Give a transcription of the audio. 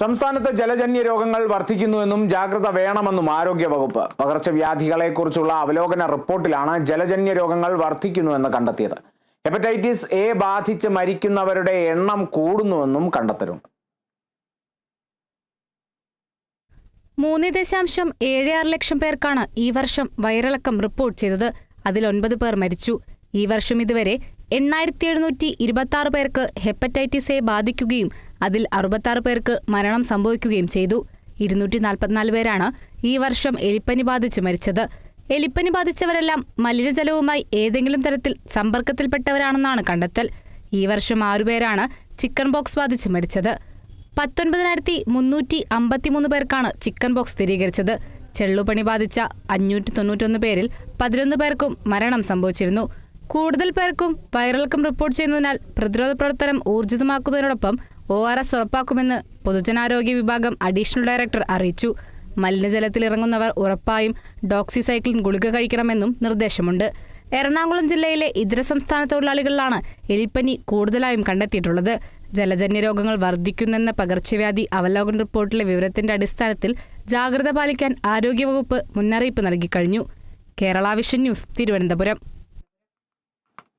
സംസ്ഥാനത്ത് ജലജന്യ രോഗങ്ങൾ വർദ്ധിക്കുന്നുവെന്നും ജാഗ്രത വേണമെന്നും ആരോഗ്യവകുപ്പ്. പകർച്ചവ്യാധികളെക്കുറിച്ചുള്ള അവലോകന റിപ്പോർട്ടിലാണ് ജലജന്യ രോഗങ്ങൾ വർദ്ധിക്കുന്നുവെന്ന് കണ്ടെത്തിയത്. ഹെപ്പറ്റൈറ്റിസ് എ ബാധിച്ച് മരിക്കുന്നവരുടെ എണ്ണം കൂടുന്നുവെന്നും കണ്ടെത്തലുണ്ട്. മൂന്ന് ദശാംശം ഏഴ് ആറ് ലക്ഷം പേർക്കാണ് ഈ വർഷം വയറിളക്കം റിപ്പോർട്ട് ചെയ്തത്. അതിൽ ഒൻപത് പേർ മരിച്ചു. ഈ വർഷം ഇതുവരെ എണ്ണായിരത്തി എഴുന്നൂറ്റി ഇരുപത്തി ആറ് പേർക്ക് ഹെപ്പറ്റൈറ്റിസ് എ ബാധിക്കുകയും അതിൽ അറുപത്താറ് പേർക്ക് മരണം സംഭവിക്കുകയും ചെയ്തു. ഇരുന്നൂറ്റി നാൽപ്പത്തിനാല് പേരാണ് ഈ വർഷം എലിപ്പനി ബാധിച്ച് മരിച്ചത്. എലിപ്പനി ബാധിച്ചവരെല്ലാം മലിനജലവുമായി ഏതെങ്കിലും തരത്തിൽ സമ്പർക്കത്തിൽപ്പെട്ടവരാണെന്നാണ് കണ്ടെത്തൽ. ഈ വർഷം ആറുപേരാണ് ചിക്കൻ ബോക്സ് ബാധിച്ച് മരിച്ചത്. പത്തൊൻപതിനായിരത്തി മുന്നൂറ്റി അമ്പത്തിമൂന്ന് പേർക്കാണ് ചിക്കൻ ബോക്സ് സ്ഥിരീകരിച്ചത്. ചെള്ളുപണി ബാധിച്ച അഞ്ഞൂറ്റി തൊണ്ണൂറ്റൊന്ന് പേരിൽ പതിനൊന്ന് പേർക്കും മരണം സംഭവിച്ചിരുന്നു. കൂടുതൽ പേർക്കും വയറിളക്കം റിപ്പോർട്ട് ചെയ്യുന്നതിനാൽ പ്രതിരോധ പ്രവർത്തനം ഊർജിതമാക്കുന്നതിനോടൊപ്പം ഒ ആർ എസ് ഉറപ്പാക്കുമെന്ന് പൊതുജനാരോഗ്യ വിഭാഗം അഡീഷണൽ ഡയറക്ടർ അറിയിച്ചു. മലിനജലത്തിൽ ഇറങ്ങുന്നവർ ഉറപ്പായും ഡോക്സിസൈക്ലിൻ ഗുളിക കഴിക്കണമെന്നും നിർദ്ദേശമുണ്ട്. എറണാകുളം ജില്ലയിലെ ഇതര സംസ്ഥാന തൊഴിലാളികളിലാണ് എലിപ്പനി കൂടുതലായും കണ്ടെത്തിയിട്ടുള്ളത്. ജലജന്യ രോഗങ്ങൾ വർദ്ധിക്കുന്നെന്ന പകർച്ചവ്യാധി അവലോകന റിപ്പോർട്ടിലെ വിവരത്തിന്റെ അടിസ്ഥാനത്തിൽ ജാഗ്രത പാലിക്കാൻ ആരോഗ്യവകുപ്പ് മുന്നറിയിപ്പ് നൽകിക്കഴിഞ്ഞു. Kerala vision news Thiruvananthapuram.